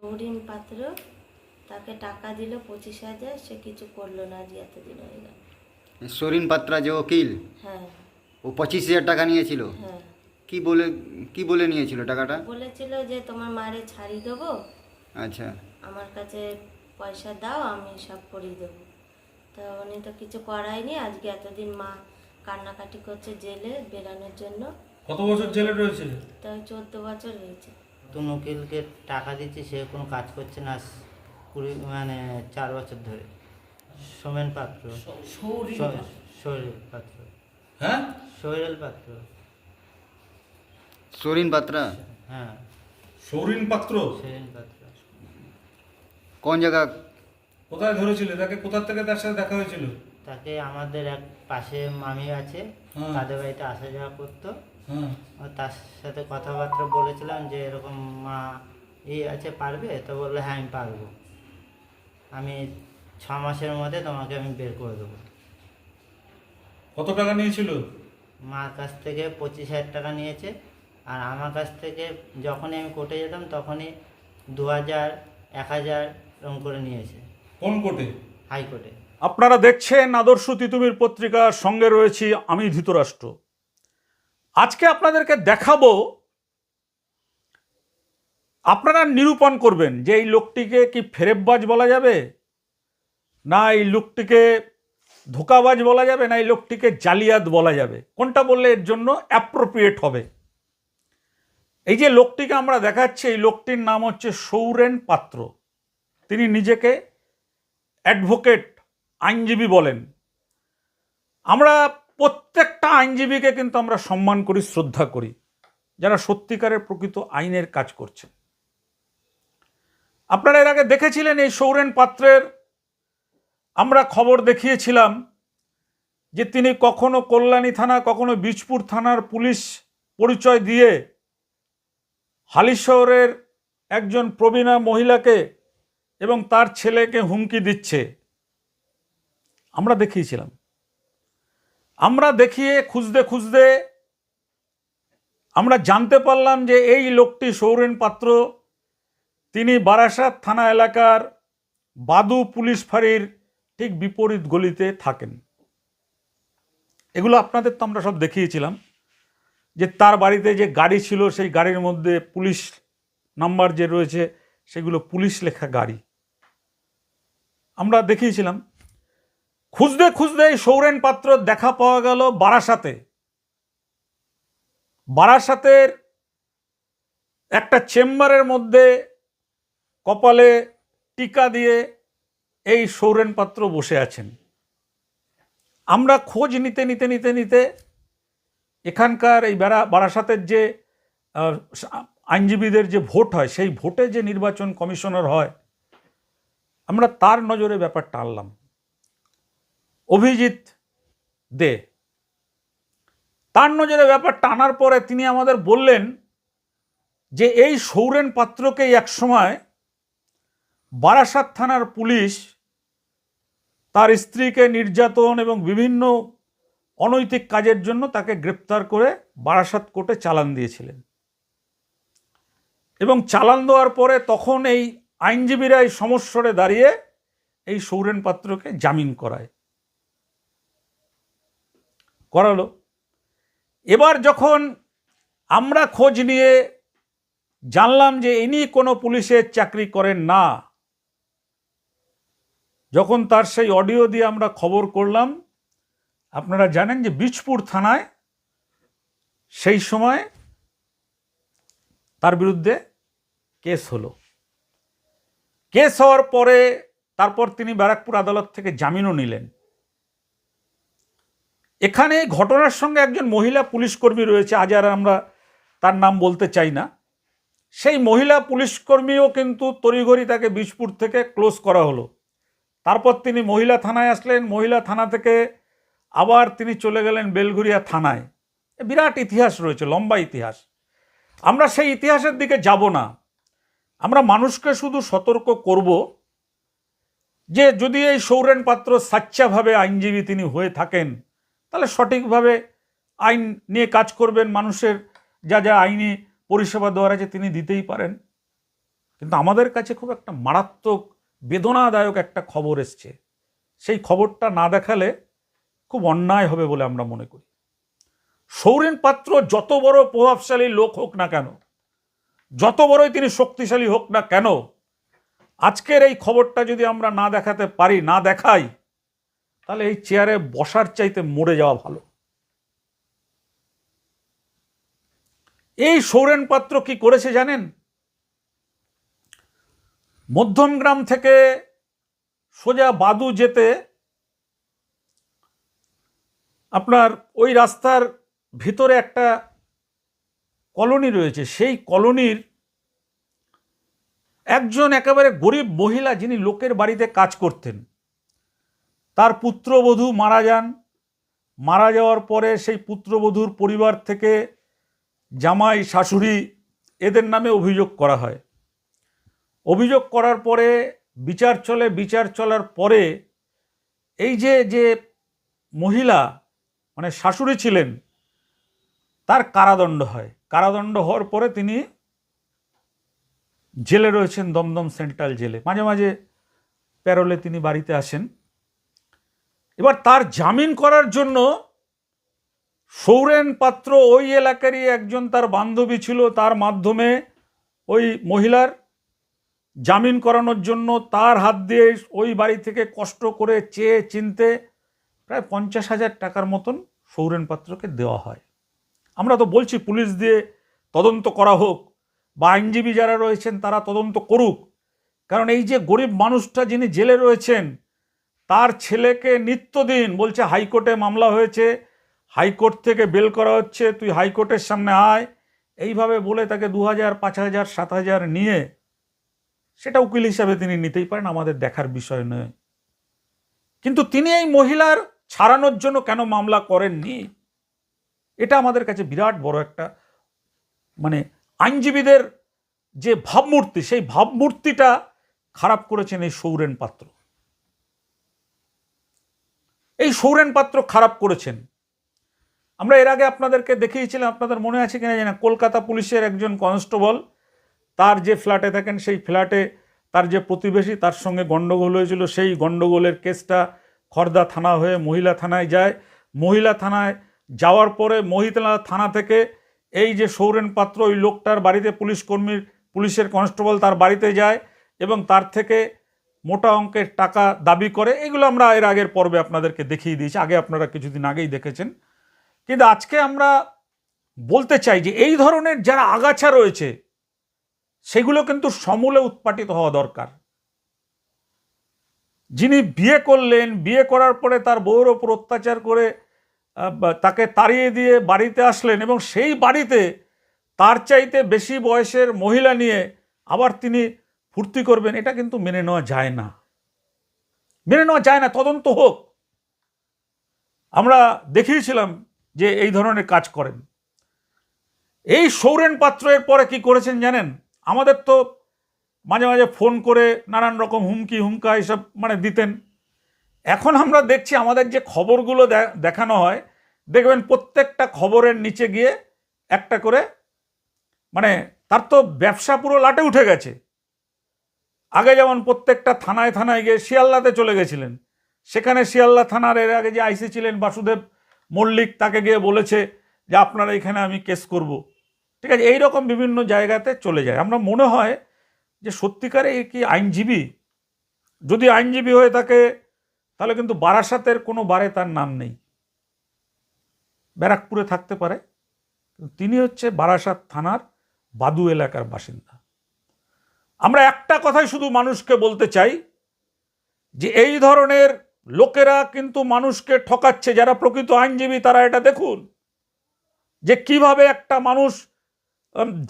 গৌরীন পাত্র তাকে টাকা দিল পঁচিশ হাজার সে কিছু করল না আজ এতদিন হয়ে গেল। সরিন পাত্রা যে ওকিল হ্যাঁ। ও পঁচিশ হাজার টাকা নিয়েছিল? হ্যাঁ। কি বলে কি বলে নিয়েছিল টাকাটা? বলেছিল যে তোমার মারে ছাড়ি দেবো আচ্ছা। আমার কাছে পয়সা দাও আমি সব করিয়ে দেবো। তা উনি তো কিছু করায়নি আজকে এতদিন মা কান্নাকাটি করছে জেলে বেরানোর জন্য। কত বছর জেলে রয়েছে? তাই চোদ্দ বছর হয়েছে। নতুন উকিলকে টাকা দিচ্ছি সে কোনো কাজ করছে না কুড়ি মানে চার বছর ধরে। সোমেন পাত্র। স- পাত্র। হ্যাঁ? সৈরেল পাত্র। সরিন পাত্রা? হ্যাঁ। সৌরিন পাত্র? সৈরেল পাত্র। কোন জায়গা? কোথায় ধরেছিল? তাকে কোথা থেকে তার সাথে দেখা হয়েছিল? তাকে আমাদের এক পাশে মামি আছে। হ্যাঁ। তাদের বাড়িতে আসা যাওয়া করতো। তার সাথে কথাবার্তা বলেছিলাম যে এরকম মা এই আছে পারবে? তো বলল হ্যাঁ আমি পারব। আমি ছ মাসের মধ্যে তোমাকে আমি বের করে দেবো। কত টাকা নিয়েছিল? মার কাছ থেকে পঁচিশ হাজার টাকা নিয়েছে। আর আমার কাছ থেকে যখনই আমি কোর্টে যেতাম তখনই দু হাজার এক হাজার এরকম করে নিয়েছে। কোন কোর্টে? হাইকোর্টে। আপনারা দেখছেন আদর্শ তিতুমির পত্রিকার সঙ্গে রয়েছি আমি ধৃতরাষ্ট্র। আজকে আপনাদেরকে দেখাবো, আপনারা নিরূপণ করবেন যে এই লোকটিকে কি ফেরেববাজ বলা যাবে? না, এই লোকটিকে ধোকাবাজ বলা যাবে? না, এই লোকটিকে জালিয়াত বলা যাবে? কোনটা বললে এর জন্য অ্যাপ্রোপ্রিয়েট হবে? এই যে লোকটিকে আমরা দেখাচ্ছি, এই লোকটির নাম হচ্ছে সৌরেন পাত্র। তিনি নিজেকে অ্যাডভোকেট আইনজীবী বলেন। আমরা প্রত্যেকটা আইনজীবীকে কিন্তু আমরা সম্মান করি, শ্রদ্ধা করি, যারা সত্যিকারের প্রকৃত আইনের কাজ করছেন। আপনারা এর আগে দেখেছিলেন এই সৌরেন পাত্রের, আমরা খবর দেখিয়েছিলাম যে তিনি কখনো কল্যাণী থানা, কখনো বীজপুর থানার পুলিশ পরিচয় দিয়ে হালিশহরের একজন প্রবীণা মহিলাকে এবং তার ছেলেকে হুমকি দিচ্ছে। আমরা দেখিয়েছিলাম। আমরা দেখিয়ে, খুঁজতে খুঁজতে আমরা জানতে পারলাম যে এই লোকটি সৌরেন পাত্র। তিনি বারাসাত থানা এলাকার বাদু পুলিশ ফাঁড়ির ঠিক বিপরীত গলিতে থাকেন। এগুলো আপনাদের তো আমরা সব দেখিয়েছিলাম যে তার বাড়িতে যে গাড়ি ছিল, সেই গাড়ির মধ্যে পুলিশ নাম্বার যে রয়েছে, সেগুলো পুলিশ লেখা গাড়ি। আমরা দেখিয়েছিলাম খুঁজতে খুঁজতে সৌরেন পাত্র দেখা পাওয়া গেল বারাসাতে। বারাসাতের একটা চেম্বারের মধ্যে কপালে টিকা দিয়ে এই সৌরেন পাত্র বসে আছেন। আমরা খোঁজ নিতে নিতে নিতে নিতে এখানকার এই বেড়া বারাসাতের যে আইনজীবীদের যে ভোট হয়, সেই ভোটে যে নির্বাচন কমিশনার হয়, আমরা তার নজরে ব্যাপারটা আনলাম। অভিজিৎ দে। তার নজরে ব্যাপারটা আনার পরে তিনি আমাদের বললেন যে এই সৌরেন পাত্রকেই একসময় বারাসাত থানার পুলিশ তার স্ত্রীকে নির্যাতন এবং বিভিন্ন অনৈতিক কাজের জন্য তাকে গ্রেপ্তার করে বারাসাত কোর্টে চালান দিয়েছিলেন। এবং চালান দেওয়ার পরে তখন এই আইনজীবীরা এই সমস্যরে দাঁড়িয়ে এই সৌরেন পাত্রকে জামিন করায়। করালো। এবার যখন আমরা খোঁজ নিয়ে জানলাম যে ইনি কোনো পুলিশের চাকরি করেন না, যখন তার সেই অডিও দিয়ে আমরা খবর করলাম, আপনারা জানেন যে বীজপুর থানায় সেই সময় তার বিরুদ্ধে কেস হলো। কেস হওয়ার পরে তারপর তিনি ব্যারাকপুর আদালত থেকে জামিনও নিলেন। এখানে ঘটনার সঙ্গে একজন মহিলা পুলিশকর্মী রয়েছে, আজ আর আমরা তার নাম বলতে চাই না। সেই মহিলা পুলিশকর্মীও কিন্তু তড়িঘড়ি তাকে বিষপুর থেকে ক্লোজ করা হলো। তারপর তিনি মহিলা থানায় আসলেন, মহিলা থানা থেকে আবার তিনি চলে গেলেন বেলঘুরিয়া থানায়। বিরাট ইতিহাস রয়েছে, লম্বা ইতিহাস। আমরা সেই ইতিহাসের দিকে যাব না। আমরা মানুষকে শুধু সতর্ক করব যে যদি এই সৌরেন পাত্র সাচ্চাভাবে আইনজীবী তিনি হয়ে থাকেন তাহলে সঠিকভাবে আইন নিয়ে কাজ করবেন মানুষের, যা যা আইনি পরিষেবা দেওয়ার আছে তিনি দিতেই পারেন। কিন্তু আমাদের কাছে খুব একটা মারাত্মক, বেদনাদায়ক একটা খবর এসছে। সেই খবরটা না দেখালে খুব অন্যায় হবে বলে আমরা মনে করি। সৌরেন পাত্র যত বড় প্রভাবশালী লোক হোক না কেন, যত বড়ই তিনি শক্তিশালী হোক না কেন, আজকের এই খবরটা যদি আমরা না দেখাতে পারি, না দেখাই তাহলে এই চেয়ারে বসার চাইতে মরে যাওয়া ভালো। এই সৌরেন পাত্র কি করেছে জানেন? মধ্যমগ্রাম থেকে সোজা বাদু যেতে আপনার ওই রাস্তার ভিতরে একটা কলোনি রয়েছে। সেই কলোনির একজন একেবারে গরিব মহিলা যিনি লোকের বাড়িতে কাজ করতেন। তার পুত্রবধূ মারা যান। মারা যাওয়ার পরে সেই পুত্রবধূর পরিবার থেকে জামাই, শাশুড়ি এদের নামে অভিযোগ করা হয়। অভিযোগ করার পরে বিচার চলে, বিচার চলার পরে এই যে যে মহিলা মানে শাশুড়ি ছিলেন, তার কারাদণ্ড হয়। কারাদণ্ড হওয়ার পরে তিনি জেলে রয়েছেন, দমদম সেন্ট্রাল জেলে। মাঝে মাঝে প্যারোলে তিনি বাড়িতে আসেন। এবার তার জামিন করার জন্য সৌরেন পাত্র ওই এলাকারই একজন তার বান্ধবী ছিল, তার মাধ্যমে ওই মহিলার জামিন করানোর জন্য তার হাত দিয়ে ওই বাড়ি থেকে কষ্ট করে চেয়ে চিনতে প্রায় পঞ্চাশ হাজার টাকার মতন সৌরেন পাত্রকে দেওয়া হয়। আমরা তো বলছি পুলিশ দিয়ে তদন্ত করা হোক বা আইনজীবী যারা রয়েছেন তারা তদন্ত করুক। কারণ এই যে গরিব মানুষটা যিনি জেলে রয়েছেন তার ছেলেকে নিত্যদিন বলছে, হাইকোর্টে মামলা হয়েছে, হাইকোর্ট থেকে বেল করা হচ্ছে, তুই হাইকোর্টের সামনে আয়। এইভাবে বলে তাকে দু হাজার পাঁচ হাজার সাত হাজার নিয়ে, সেটা উকিল হিসাবে তিনি নিতেই পারেন, আমাদের দেখার বিষয় নয়। কিন্তু তিনি এই মহিলার ছাড়ানোর জন্য কেন মামলা করেননি? এটা আমাদের কাছে বিরাট বড় একটা মানে আইনজীবীদের যে ভাবমূর্তি, সেই ভাবমূর্তিটা খারাপ করেছেন এই সৌরেন পাত্র। এই সৌরেন পাত্র খারাপ করেছেন। আমরা এর আগে আপনাদেরকে দেখিয়েছিলাম, আপনাদের মনে আছে কিনা জানি কলকাতা পুলিশের একজন কনস্টেবল, তার যে ফ্ল্যাটে থাকেন, সেই ফ্ল্যাটে তার যে প্রতিবেশী, তার সঙ্গে গণ্ডগোল হয়েছিল। সেই গণ্ডগোলের কেসটা খর্দা থানা হয়ে মহিলা থানায় যায়। মহিলা থানায় যাওয়ার পরে মহিলা থানা থেকে এই যে সৌরেন পাত্র, ওই লোকটার বাড়িতে পুলিশ কর্মীর, পুলিশের কনস্টেবল তার বাড়িতে যায় এবং তার থেকে মোটা অঙ্কের টাকা দাবি করে, এগুলো আমরা এর আগের পর্বে আপনাদেরকে দেখিয়ে দিয়েছি, আগে আপনারা কিছুদিন আগেই দেখেছেন। কিন্তু আজকে আমরা বলতে চাই যে এই ধরনের যারা আগাছা রয়েছে, সেগুলো কিন্তু সমূলে উৎপাটিত হওয়া দরকার। যিনি বিয়ে করলেন, বিয়ে করার পরে তার বউয়ের ওপর অত্যাচার করে তাকে তাড়িয়ে দিয়ে বাড়িতে আসলেন এবং সেই বাড়িতে তার চাইতে বেশি বয়সের মহিলা নিয়ে আবার তিনি ফুর্তি করবেন, এটা কিন্তু মেনে নেওয়া যায় না। মেনে নেওয়া যায় না, তদন্ত হোক। আমরা দেখিয়েছিলাম যে এই ধরনের কাজ করেন। এই সৌরেন পাত্র এর পরে কি করেছেন জানেন? আমাদের তো মাঝে মাঝে ফোন করে নানান রকম হুমকি হুমকা এসব মানে দিতেন। এখন আমরা দেখছি আমাদের যে খবরগুলো দেখানো হয়, দেখবেন প্রত্যেকটা খবরের নিচে গিয়ে একটা করে মানে তার তো ব্যবসা পুরো লাটে উঠে গেছে। আগে যেমন প্রত্যেকটা থানায় থানায় গিয়ে শিয়ালদাতে চলে গেছিলেন, সেখানে শিয়ালদা থানার এর আগে যে আইসি ছিলেন বাসুদেব মল্লিক, তাকে গিয়ে বলেছে যে আপনারা এখানে আমি কেস করব। ঠিক আছে, এইরকম বিভিন্ন জায়গাতে চলে যায়। আমরা মনে হয় যে সত্যিকারে কি আইনজীবী? যদি আইনজীবী হয়ে থাকে, তাহলে কিন্তু বারাসাতের কোনো বারে তার নাম নেই। ব্যারাকপুরে থাকতে পারে। তিনি হচ্ছে বারাসাত থানার বাদু এলাকার বাসিন্দা। আমরা একটা কথাই শুধু মানুষকে বলতে চাই যে এই ধরনের লোকেরা কিন্তু মানুষকে ঠকাচ্ছে, যারা প্রকৃত আইনজীবী, তারা এটা দেখুন যে কীভাবে একটা মানুষ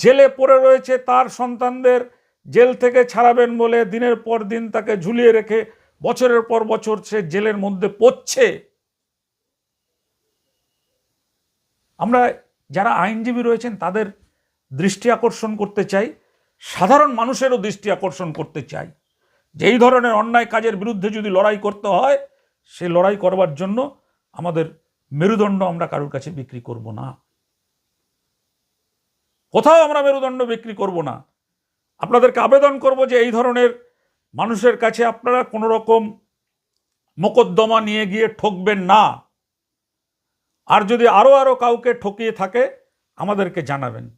জেলে পড়ে রয়েছে, তার সন্তানদের জেল থেকে ছাড়াবেন বলে দিনের পর দিন তাকে ঝুলিয়ে রেখে বছরের পর বছর সে জেলের মধ্যে পড়ছে। আমরা যারা আইনজীবী রয়েছেন, তাদের দৃষ্টি আকর্ষণ করতে চাই। সাধারণ মানুষেরও দৃষ্টি আকর্ষণ করতে চাই। যে এই ধরনের অন্যায় কাজের বিরুদ্ধে যদি লড়াই করতে হয়, সে লড়াই করবার জন্য আমাদের মেরুদণ্ড আমরা কারোর কাছে বিক্রি করব না। কোথাও আমরা মেরুদণ্ড বিক্রি করব না। আপনাদেরকে আবেদন করব যে এই ধরনের মানুষের কাছে আপনারা কোনো রকম মোকদ্দমা নিয়ে গিয়ে ঠকবেন না। আর যদি আরও আরও কাউকে ঠকিয়ে থাকে, আমাদেরকে জানাবেন।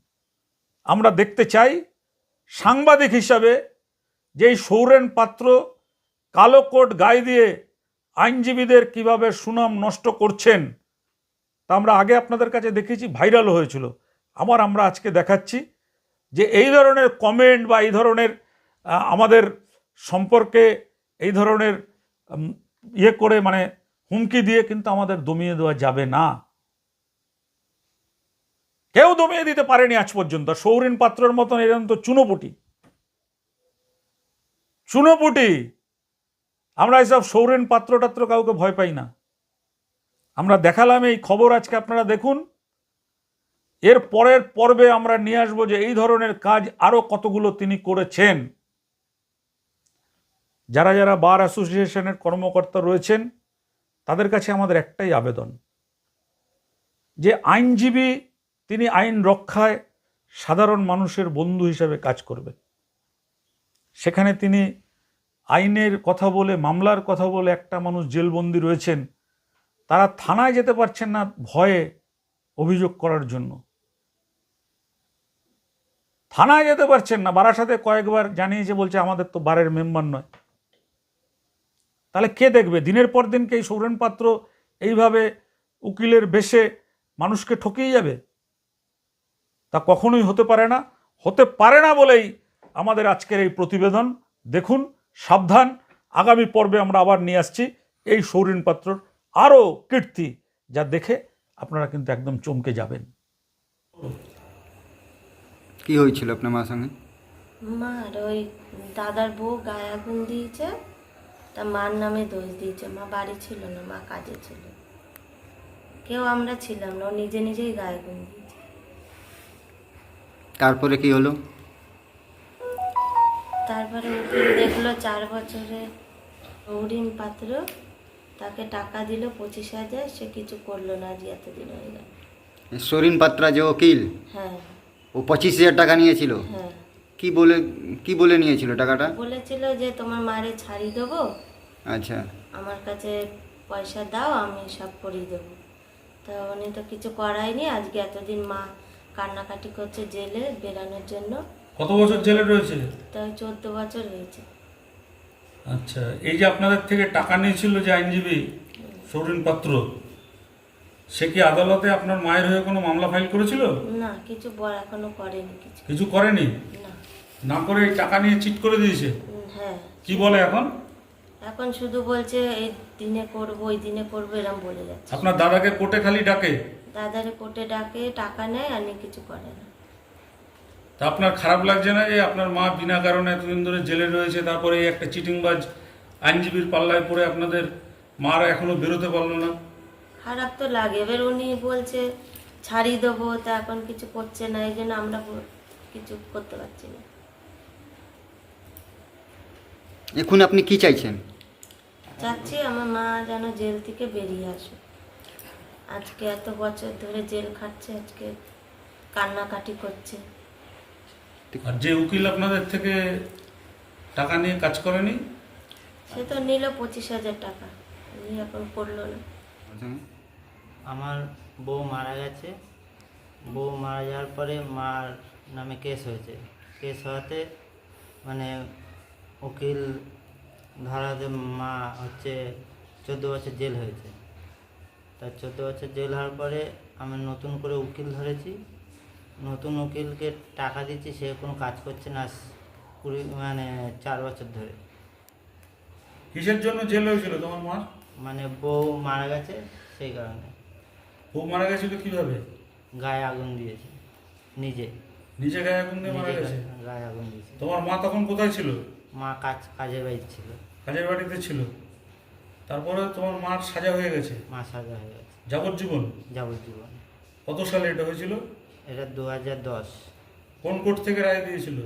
আমরা দেখতে চাই সাংবাদিক হিসাবে যেই সৌরেন পাত্র কালো কোট গায়ে দিয়ে আইনজীবীদের কীভাবে সুনাম নষ্ট করছেন, তা আমরা আগে আপনাদের কাছে দেখেছি ভাইরাল হয়েছিল। আবার আমরা আজকে দেখাচ্ছি যে এই ধরনের কমেন্ট বা এই ধরনের আমাদের সম্পর্কে এই ধরনের ইয়ে করে মানে হুমকি দিয়ে কিন্তু আমাদের দমিয়ে দেওয়া যাবে না। কেউ দমিয়ে দিতে পারেনি আজ পর্যন্ত। সৌরিন পাত্রের মতন এরকম তো চুনোপুটি। চুনোপুটি! আমরা এসব সৌরেন পাত্র টাত্র কাউকে ভয় পাই না। আমরা দেখালাম এই খবর আজকে আপনারা দেখুন। এর পরের পর্বে আমরা নিয়ে আসব যে এই ধরনের কাজ আরও কতগুলো তিনি করেছেন। যারা যারা বার অ্যাসোসিয়েশনের কর্মকর্তা রয়েছেন, তাদের কাছে আমাদের একটাই আবেদন। যে আইনজীবী তিনি আইন রক্ষায় সাধারণ মানুষের বন্ধু হিসাবে কাজ করবেন। সেখানে তিনি আইনের কথা বলে, মামলার কথা বলে একটা মানুষ জেলবন্দি রয়েছেন, তারা থানায় যেতে পারছেন না ভয়ে অভিযোগ করার জন্য। থানায় যেতে পারছেন না, বারাসাতে কয়েকবার জানিয়েছে, বলছে আমাদের তো বারের মেম্বার নয়। তাহলে কে দেখবে? দিনের পর দিন কি এই সৌরেন পাত্র এইভাবে উকিলের বেশে মানুষকে ঠকিয়ে যাবে? তা কখনোই হতে পারে না। হতে পারে না বলেই আমাদের আজকের এই প্রতিবেদন। দেখুন সাবধান। আগামী পর্বে আমরা আবার নিয়ে আসছি এই সৌরিন পাত্রর আরও কীর্তি যা দেখে আপনারা কিন্তু একদম চমকে যাবেন। কি হয়েছিল আপনার মার সঙ্গে? মার ওই দাদার বউ গায়ে আগুন দিয়েছে তা মার নামে দোষ দিয়েছে। মা বাড়ি ছিল না মা কাজে ছিল। কেউ আমরা ছিলাম না ও নিজে নিজেই গায়ে আগুন দিয়েছে। তারপরে কি হলো? তারপরে দেখল চার বছরে হরিণ পাত্র তাকে টাকা দিল পঁচিশ হাজার সে কিছু করল না আজ এতদিন হয়ে গেল সরিন পাত্রা যে ওকিল হ্যাঁ। ও পঁচিশ হাজার টাকা নিয়েছিল? হ্যাঁ। কি বলে কি বলে নিয়েছিল টাকাটা? বলেছিল যে তোমার মারে ছাড়ি দেবো আচ্ছা। আমার কাছে পয়সা দাও আমি সব করিয়ে দেবো। তা উনি তো কিছু করায়নি আজকে এতদিন মা কান্নাকাটি করছে জেলে বেরানোর জন্য। কত বছর জেলে রয়েছে? তাই চোদ্দ বছর হয়েছে। আচ্ছা এই যে আপনাদের থেকে টাকা নিয়েছিল যে আইনজীবী সৌরিন পাত্র সে কি আদালতে আপনার মায়ের হয়ে কোনো মামলা ফাইল করেছিল? না কিছু বড় এখনও করেনি কিছু। কিছু করেনি? না। না করে টাকা নিয়ে চিট করে দিয়েছে? হ্যাঁ। কি বলে এখন? এখন শুধু বলছে এই দিনে করব ওই দিনে করব এরম বলে যাচ্ছে। আপনার দাদাকে কোর্টে খালি ডাকে? দাদারে কোর্টে ডাকে টাকা নেয় আর নি কিছু করে না। তা আপনার খারাপ লাগছে না যে আপনার মা বিনা কারণে এতদিন ধরে জেলে রয়েছে তারপরে এই একটা চিটিংবাজ আইনজীবীর পাল্লায় পড়ে আপনাদের মারা এখনও বেরোতে পারল না? খারাপ তো লাগে। এবার উনি বলছে ছাড়িয়ে দেবো তা এখন কিছু করছে না এই জন্য আমরা কিছু করতে পারছি না। এখন আপনি কি চাইছেন? চাচ্ছি আমার মা যেন জেল থেকে বেরিয়ে আসে আজকে এত বছর ধরে জেল খাচ্ছে আজকে কান্নাকাটি করছে। আর যে উকিল আপনাদের থেকে টাকা নিয়ে কাজ করেনি? সে তো নিল পঁচিশ হাজার টাকা নিয়ে এখন করল না। আমার বউ মারা গেছে। বউ মারা যাওয়ার পরে মার নামে কেস হয়েছে। কেস হওয়াতে মানে উকিল ধরাতে মা হচ্ছে চোদ্দ বছর জেল হয়েছে। তা চোদ্দ বছর জেল হওয়ার পরে আমি নতুন করে উকিল ধরেছি। নতুন উকিলকে টাকা দিচ্ছি সে কোনো কাজ করছে না কুড়ি মানে চার বছর ধরে। কিসের জন্য জেল হয়েছিল তোমার মা? মানে বউ মারা গেছে সেই কারণে। বউ মারা গেছিল কীভাবে? গায়ে আগুন দিয়েছে নিজে। নিজে গায়ে আগুন দিয়ে মারা গেছে? গায়ে আগুন দিয়েছে। তোমার মা তখন কোথায় ছিল? মা কাজ কাজের বাইর ছিল। কাজের বাড়িতে ছিল। তারপরে তোমার মার সাজা হয়ে গেছে? মা সাজা হয়ে গেছে। যাবজ্জীবন? যাবজ্জীবন। কত সালে এটা হয়েছিল? এটা দু হাজার দশ। কোন কোর্ট থেকে রায় দিয়েছিল?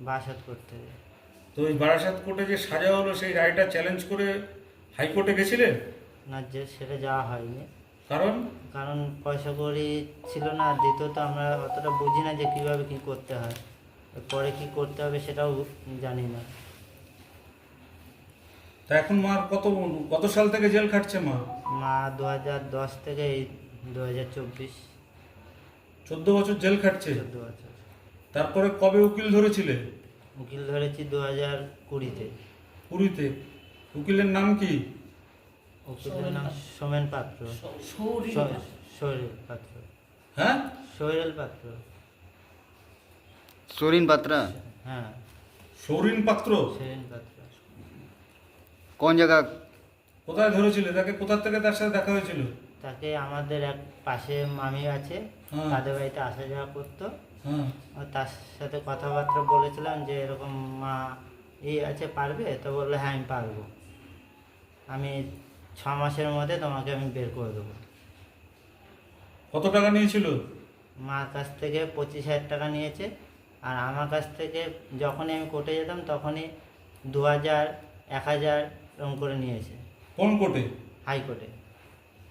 বারাসাত কোর্ট থেকে। তো ওই বারাসাত কোর্টে যে সাজা হলো সেই রায়টা চ্যালেঞ্জ করে হাইকোর্টে গেছিলেন? না যে সেটা যাওয়া হয়নি। কারণ? কারণ পয়সা কড়ি ছিল না দ্বিতীয়ত আমরা অতটা বুঝি না যে কীভাবে কী করতে হয়। পরে কী করতে হবে সেটাও জানি না। তা এখন মা কত কত সাল থেকে জেল খাটছে মা? মা দু হাজার দশ থেকে এই দু হাজার চব্বিশ। চোদ্দ বছর জেল খাটছে? চোদ্দ বছর। তারপরে কবে উকিল ধরেছিলে? উকিল ধরেছি দু হাজার কুড়িতে। কুড়িতে। উকিলের নাম কি? উকিলের নাম সোমেন পাত্র। সো- সোহেল পাত্র। হ্যাঁ? সোহেল পাত্র। সরিন পাত্রা? হ্যাঁ। সৌরিন পাত্র? সোহেল পাত্র। কোন জায়গা? কোথায় ধরেছিলে? তাকে কোথা থেকে তার সাথে দেখা হয়েছিল? তাকে আমাদের এক পাশে মামি আছে হ্যাঁ। তাদের বাড়িতে আসা যাওয়া করতো। হ্যাঁ। তার সাথে কথাবার্তা বলেছিলাম যে এরকম মা এই আছে পারবে? তো বলল হ্যাঁ আমি পারব। আমি ছ মাসের মধ্যে তোমাকে আমি বের করে দেবো। কত টাকা নিয়েছিল? মার কাছ থেকে পঁচিশ হাজার টাকা নিয়েছে। আর আমার কাছ থেকে যখনই আমি কোর্টে যেতাম তখনই দু হাজার এক হাজার এরকম করে নিয়েছে। কোন কোর্টে? হাইকোর্টে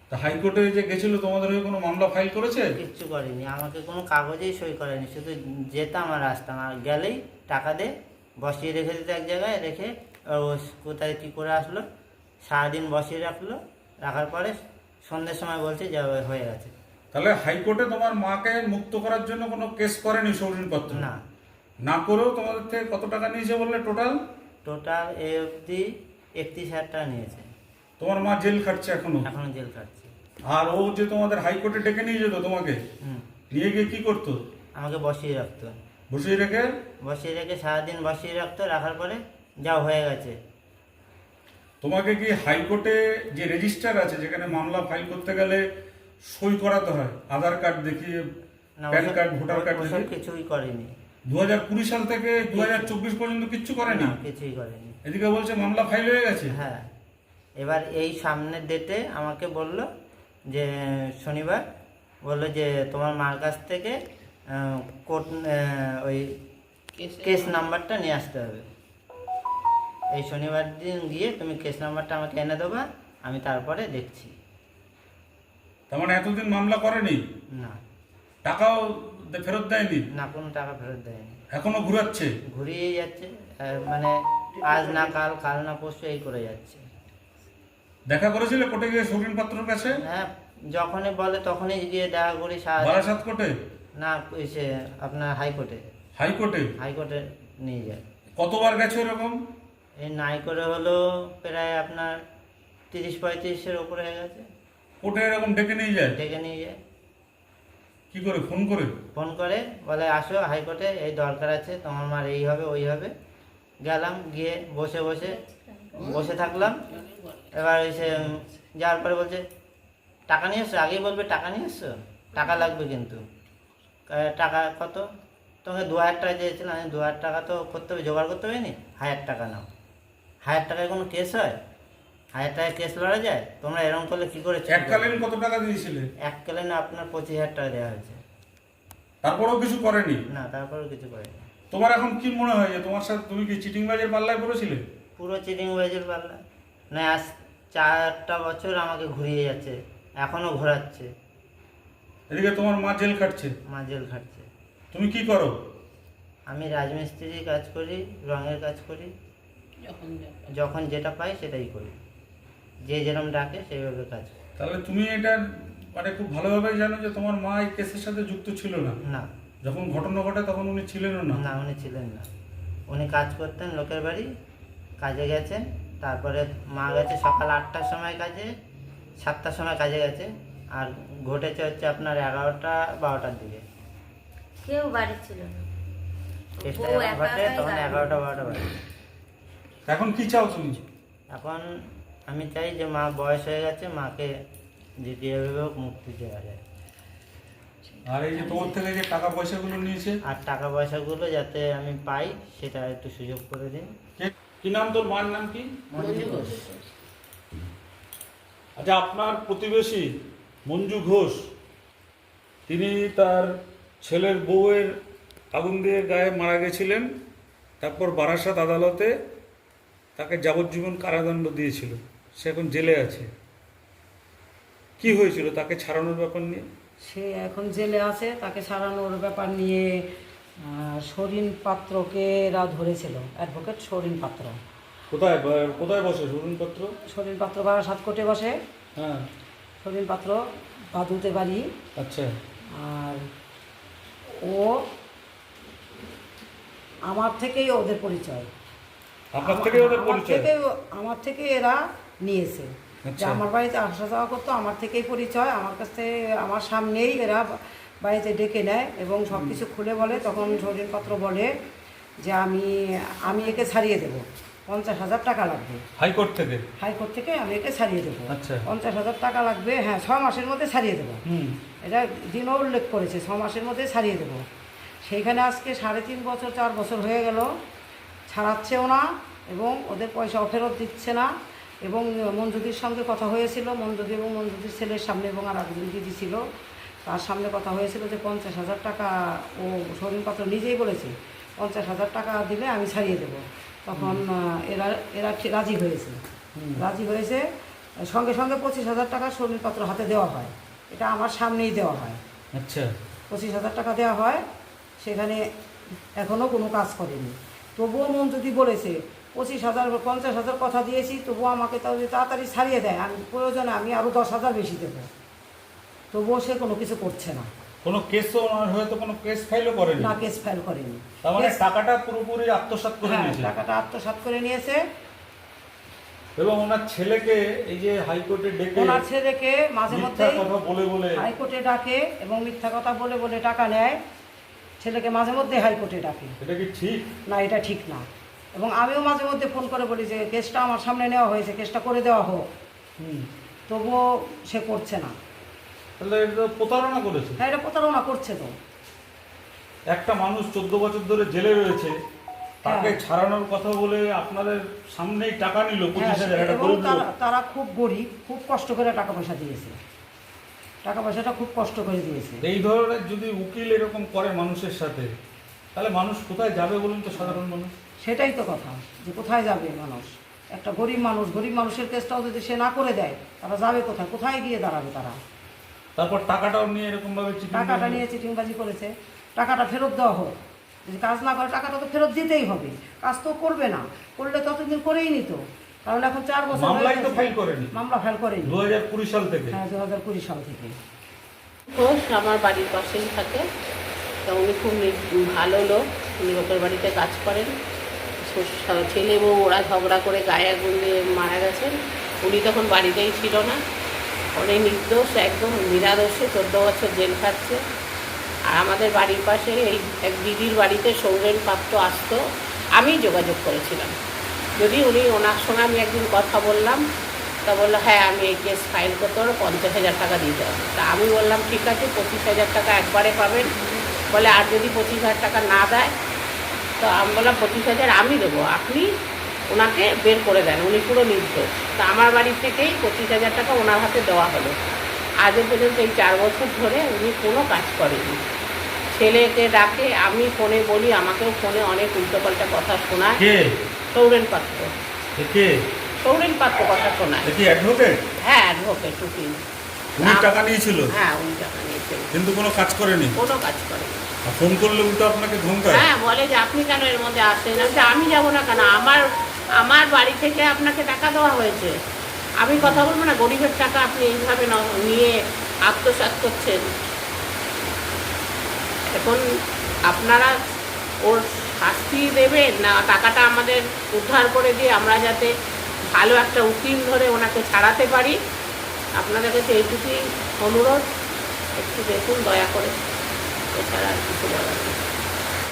তা হাইকোর্টে যে গেছিল তোমাদের হয়ে কোনো মামলা ফাইল করেছে? কিচ্ছু করেনি। আমাকে কোনো কাগজেই সই করেনি। শুধু যেতাম আর আসতাম। আর গেলেই টাকা দে বসিয়ে রেখে দিত এক জায়গায়। রেখে ও কোথায় কী করে আসলো সারাদিন বসিয়ে রাখল। রাখার পরে সন্ধ্যের সময় বলছে যে হয়ে গেছে। তাহলে হাইকোর্টে তোমার মাকে মুক্ত করার জন্য কোনো কেস করেনি সৌরিন পাত্র না। না করেও তোমাদের থেকে কত টাকা নিয়েছে বললে টোটাল? টোটাল এ অবধি একত্রিশ হাজার টাকা নিয়েছে। তোমার মা জেল খাটছে এখনও? এখনও জেল কাটছে আর ও যে তোমাদের হাইকোর্টে ডেকে নিয়ে যেত তোমাকে? নিয়ে গিয়ে কি করতো? আমাকে বসিয়ে রাখতো। বসিয়ে রেখে? বসিয়ে রেখে সারাদিন বসিয়ে রাখতো রাখার পরে যাও হয়ে গেছে। তোমাকে কি হাইকোর্টে যে রেজিস্টার আছে যেখানে মামলা ফাইল করতে গেলে সই করাতে হয়? আধার কার্ড দেখিয়ে প্যান কার্ড ভোটার কার্ড দেখিয়ে? কিছুই করেনি। দু হাজার কুড়ি সাল থেকে দু হাজার চব্বিশ পর্যন্ত কিচ্ছু করেনি? না, কিছুই করেনি। এদিকে বলছে মামলা ফাইল হয়ে গেছে? হ্যাঁ। এবার এই সামনের ডেটে আমাকে বলল যে শনিবার বলল যে তোমার মার কাছ থেকে কোর্ট ওই কেস নাম্বারটা নিয়ে আসতে হবে। এই শনিবার দিন গিয়ে তুমি কেস নাম্বারটা আমাকে এনে দেবা আমি তারপরে দেখছি। তার মানে এতদিন মামলা করেনি? না। টাকাও ফেরত দেয়নি? না কোনো টাকা ফেরত দেয়নি। এখনও ঘুরাচ্ছে? ঘুরিয়ে যাচ্ছে মানে আজ না কাল কাল না পরশু এই করে যাচ্ছে। দেখা করেছিলে কোর্টে গিয়ে সৌরিন পাত্রর কাছে? হ্যাঁ যখনই বলে তখনই গিয়ে দেখা করি বারাসাত কোর্টে? না এসে আপনার হাইকোর্টে। হাইকোর্টে? হাইকোর্টে নিয়ে যায়। কতবার গেছে এরকম? এই নাই করে হলো প্রায় আপনার তিরিশ পঁয়ত্রিশের ওপরে হয়ে গেছে। কোর্টে এরকম ডেকে নিয়ে যায়? ডেকে নিয়ে যায়। কি করে? ফোন করে? ফোন করে বলে আসো হাইকোর্টে এই দরকার আছে তোমার মার এই হবে ওই হবে। গেলাম গিয়ে বসে বসে বসে থাকলাম। এবার এসে যাওয়ার পরে বলছে টাকা নিয়ে এসছো? আগেই বলবে টাকা নিয়ে এসছো? টাকা লাগবে কিন্তু। টাকা কত? তোমাকে দু হাজার টাকা দিয়েছিলাম। আমি দু হাজার টাকা তো করতে হবে জোগাড় করতে হবে নি? হাজার টাকা নাও। হাজার টাকায় কোনো কেস হয়? হাজার টাকায় কেস লড়া যায়? তোমরা এরকম করলে কী করে? এককালীন কত টাকা দিয়েছিলে? এক কেলেনে আপনার পঁচিশ হাজার টাকা দেওয়া হয়েছে। তারপরেও কিছু করেনি? না তারপরেও কিছু করেনি। তোমার এখন কি মনে হয় যে তোমার সাথে তুমি কি চিটিং বাজের পাল্লায় পড়েছিলে? পুরো চিটিং বাজের পাল্লা। না আজ চারটা বছর আমাকে ঘুরিয়ে যাচ্ছে এখনও ঘোরাচ্ছে। এদিকে তোমার মা জেল খাটছে। মা জেল খাটছে। তুমি কি করো? আমি রাজমিস্ত্রির কাজ করি রঙের কাজ করি। যখন যেটা পাই সেটাই করি। যে যেরকম ডাকে সেইভাবে কাজ করি। তাহলে তুমি এটা মানে খুব ভালোভাবে জানো যে তোমার মা এই কেসের সাথে যুক্ত ছিল না? না। যখন ঘটনা ঘটে তখন উনি ছিলেনও না? না উনি ছিলেন না। উনি কাজ করতেন লোকের বাড়ি কাজে গেছেন তারপরে মা গেছে সকাল আটটার সময় কাজে সাতটার সময় কাজে গেছে আর ঘটেছে হচ্ছে আপনার এগারোটা বারোটার দিকে। কেউ বাড়ি ছিল না। যখন ঘটে তখন এগারোটা বারোটা বাজে। এখন কি চাও তুমি? এখন আমি চাই যে মা বয়স হয়ে গেছে মাকে যে যেভাবে হোক মুক্তি দেওয়া যায়। আর এই যে তোমার থেকে যে টাকা পয়সাগুলো নিয়েছে? আর টাকা পয়সাগুলো যাতে আমি পাই সেটা একটু সুযোগ করে দিন। কি? নাম তোর মার নাম কি? আচ্ছা আপনার প্রতিবেশী মঞ্জু ঘোষ তিনি তার ছেলের বউয়ের আগুন দিয়ে গায়ে মারা গেছিলেন তারপর বারাসাত আদালতে তাকে যাবজ্জীবন কারাদণ্ড দিয়েছিল। সে এখন জেলে আছে। কি হয়েছিল তাকে ছাড়ানোর ব্যাপার নিয়ে? সে এখন জেলে আছে তাকে সারানোর ব্যাপার নিয়ে সরিন পাত্রকে এরা ধরেছিল অ্যাডভোকেট সরিন পাত্র। কোথায় কোথায় বসে সুরুন পত্র? সরিন পাত্র বারা সাত কোটে বসে। হ্যাঁ। সরিন পাত্র বাদুতে বাড়ি। আচ্ছা। আর ও আমার থেকেই ওদের পরিচয়। আপনার থেকে ওদের আমার পরিচয়? আমার থেকে এরা নিয়েছে। যে আচ্ছা। আমার বাড়িতে আসা যাওয়া করতো আমার থেকেই পরিচয় আমার কাছে আমার সামনেই এরা বাড়িতে ডেকে নেয় এবং সব কিছু খুলে বলে তখন পাত্র বলে যে আমি আমি একে ছাড়িয়ে দেবো। পঞ্চাশ হাজার টাকা লাগবে। হাইকোর্ট থেকে? হাইকোর্ট থেকে আমি একে ছাড়িয়ে দেবো। আচ্ছা। পঞ্চাশ হাজার টাকা লাগবে হ্যাঁ ছ মাসের মধ্যে ছাড়িয়ে দেবো। হুম। এটা দিনও উল্লেখ করেছে ছ মাসের মধ্যে ছাড়িয়ে দেবো। সেইখানে আজকে সাড়ে তিন বছর চার বছর হয়ে গেল ছাড়াচ্ছেও না এবং ওদের পয়সাও ফেরত দিচ্ছে না। এবং মঞ্জুদির সঙ্গে কথা হয়েছিল মঞ্জুদি এবং মঞ্জুদির ছেলের সামনে এবং আর একজন দিদি ছিল। তার সামনে কথা হয়েছিল যে পঞ্চাশ হাজার টাকা ও সরিন পাত্র নিজেই বলেছে পঞ্চাশ হাজার টাকা দিলে আমি ছাড়িয়ে দেবো। তখন এরা এরা রাজি হয়েছে। রাজি হয়েছে সঙ্গে সঙ্গে পঁচিশ হাজার টাকা সরিন পাত্র হাতে দেওয়া হয়। এটা আমার সামনেই দেওয়া হয়। আচ্ছা। পঁচিশ হাজার টাকা দেওয়া হয় সেখানে এখনও কোনো কাজ করেনি। তবুও মন যদি বলেছে পঁচিশ হাজার পঞ্চাশ হাজার কথা দিয়েছি তবুও আমাকে তাও যদি তাড়াতাড়ি ছাড়িয়ে দেয়। আমি প্রয়োজনে আমি আরও দশ হাজার বেশি দেবো। তবুও সে কোনো কিছু করছে না। কোনো কেস ওনার হয়তো কোনো কেস ফাইলও করেনি? না কেস ফাইল করেনি। তার মানে টাকাটা পুরোপুরি আত্মসাৎ করে হ্যাঁ নিয়েছে। টাকাটা আত্মসাৎ করে নিয়েছে। এবং ওনার ছেলেকে এই যে হাইকোর্টে ডেকে ওনার ছেলেকে মাঝে মধ্যেই কথা বলে বলে হাইকোর্টে ডাকে এবং মিথ্যা কথা বলে বলে টাকা নেয়। ছেলেকে মাঝে মধ্যে হাইকোর্টে ডাকে। এটা কি ঠিক? না এটা ঠিক না। এবং আমিও মাঝে মধ্যে ফোন করে বলি যে কেসটা আমার সামনে নেওয়া হয়েছে কেসটা করে দেওয়া হোক। হুম। তবুও সে করছে না। তাহলে এটা প্রতারণা করেছে। হ্যাঁ এটা প্রতারণা করছে তো। একটা মানুষ চোদ্দ বছর ধরে জেলে রয়েছে তাকে হ্যাঁ। ছাড়ানোর কথা বলে আপনাদের সামনেই টাকা নিল হ্যাঁ পঁচিশ হাজার তারা খুব গরিব খুব কষ্ট করে টাকা পয়সা দিয়েছে। টাকা পয়সাটা খুব কষ্ট করে দিয়েছে। এই ধরনের যদি উকিল এরকম করে মানুষের সাথে তাহলে মানুষ কোথায় যাবে বলুন তো সাধারণ মানুষ? সেটাই তো কথা যে কোথায় যাবে মানুষ? একটা গরিব মানুষ গরিব মানুষের কেসটাও যদি সে না করে দেয় তারা যাবে কোথায়? কোথায় গিয়ে দাঁড়াবে তারা? তারপর টাকাটাও নিয়ে এরকম ভাবে টাকাটা নিয়ে চিটিংবাজি করেছে। টাকাটা ফেরত দেওয়া হোক। যদি কাজ না করে টাকাটা তো ফেরত দিতেই হবে। কাজ তো করবে না। করলে ততদিন করেই নিত। কারণ এখন চার বছর মামলাই তো। ফাইল করেনি। মামলা ফাইল করেনি। দু হাজার কুড়ি সাল থেকে। হ্যাঁ দু হাজার কুড়ি সাল থেকে। ঘোষ আমার বাড়ির পাশেই থাকে। তা উনি খুব ভালো লোক। উনি লোকের বাড়িতে কাজ করেন। ছেলে বউ, ওরা ঝগড়া করে গায়ে আগুন মারা গেছেন উনি তখন বাড়িতেই ছিল না। অনেক নির্দোষ, একদম নিরাদোষে চোদ্দ বছর জেল খাচ্ছে। আর আমাদের বাড়ির পাশে এই এক দিদির বাড়িতে সৌরেন পাত্র আসতো। আমি যোগাযোগ করেছিলাম। যদি উনি ওনার সঙ্গে আমি একদিন কথা বললাম, তা বলল হ্যাঁ আমি এই কেস ফাইল করতে পারো পঞ্চাশ হাজার টাকা দিতে হবে। তা আমি বললাম, ঠিক আছে, পঁচিশ হাজার টাকা একবারে পাবেন। বলে, আর যদি পঁচিশ হাজার টাকা না দেয় তো আমি বললাম পঁচিশ হাজার আমি দেবো। আপনি ওনাকে বের করে দেন উনি পুরো নির্দোষ তা আমার বাড়ি থেকেই পঁচিশ হাজার টাকা ওনার হাতে দেওয়া হলো। আজও পর্যন্ত এই চার বছর ধরে উনি কোনো কাজ করেনি ছেলেকে ডাকে আমি ফোনে বলি আমাকেও ফোনে অনেক উল্টোপাল্টা কথা শোনায়। সৌরেন পাত্র। সৌরেন পাত্র কথা শোনায়। হ্যাঁ অ্যাডভোকেট উকিল। উনি টাকা নিয়েছিল? হ্যাঁ উনি টাকা নিয়েছেন কিন্তু কোনো কাজ করেনি? কোনো কাজ করেনি। ফোন করলে উল্টো আপনাকে ধমকায়? হ্যাঁ বলে যে আপনি কেন এর মধ্যে আসেন আমি আমি যাব না কেন? আমার আমার বাড়ি থেকে আপনাকে টাকা দেওয়া হয়েছে। আমি কথা বলব না গরিবের টাকা আপনি এইভাবে ন- নিয়ে আত্মসাৎ করছেন। এখন আপনারা ওর শাস্তি দেবেন না টাকাটা আমাদের উদ্ধার করে দিয়ে আমরা যাতে ভালো একটা উকিল ধরে ওনাকে ছাড়াতে পারি। আপনাদের কাছে এইটুকুই অনুরোধ। একটু দেখুন দয়া করে। এছাড়া আর কিছু বলার নেই।